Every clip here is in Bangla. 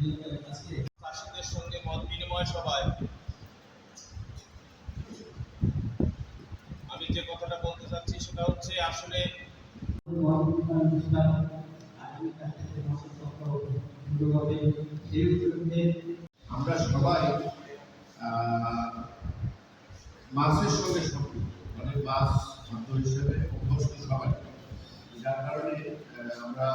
চাষিদের সঙ্গে মত বিনিময় সভায়। আমি যে কথাটা বলতে চাচ্ছি সেটা হচ্ছে আসলে আমরা সবাই মাছের সঙ্গে সম্পৃক্ত মানে মাছ খাদ্য হিসেবে অভ্যস্ত সবাই। যার কারণে আমরা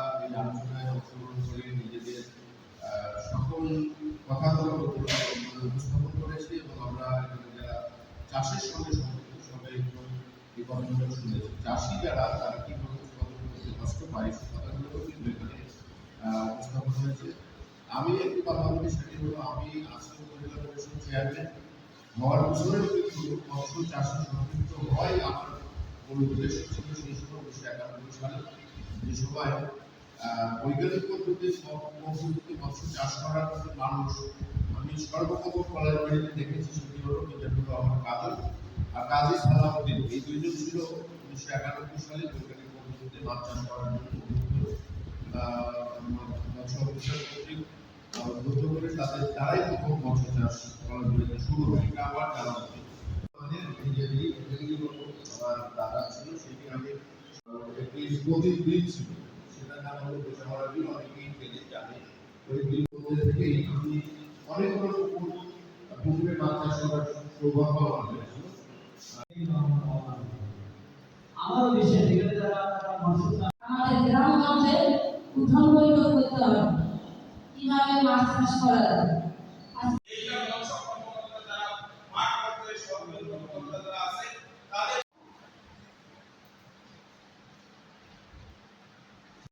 চাষের সঙ্গে একটু এই চাষি যারা, তারা কীভাবে করতে কষ্ট পায় সে কথাগুলো কিন্তু এখানে উপস্থাপন হয়েছে। আমি একটি কথা বলি সেটি হলো, আমি উপজেলা পরিষদ চেয়ারম্যান হওয়ার কিন্তু মৎস্য চাষে সম্পৃক্ত হয়, আমার মূল উদ্দেশ্য ছিল সেই সময় উনিশশো একানব্বই সালে যে সময় বৈজ্ঞানিক পদ্ধতি পদ্ধতিতে মৎস্য চাষ করার মানুষ আমি সর্বপ্রথম কলের বাড়িতে দেখেছি সেটি হলো হলো আমার কাজল আর কাজী সালাউদ্দিন। এই দুইজন ছিল উনিশশো একানব্বই সালে বৈজ্ঞানিক পদ্ধতিতে মাছ করার জন্য মৎস্য আমার দাদা ছিল একটি অনেকেই আমি অনেকগুলো পুকুর, পুকুরে মাছ চাষ আমাদের গ্রামগঞ্জে উঠন বৈঠক করতে হবে। কীভাবে মাছ চাষ করা যাবে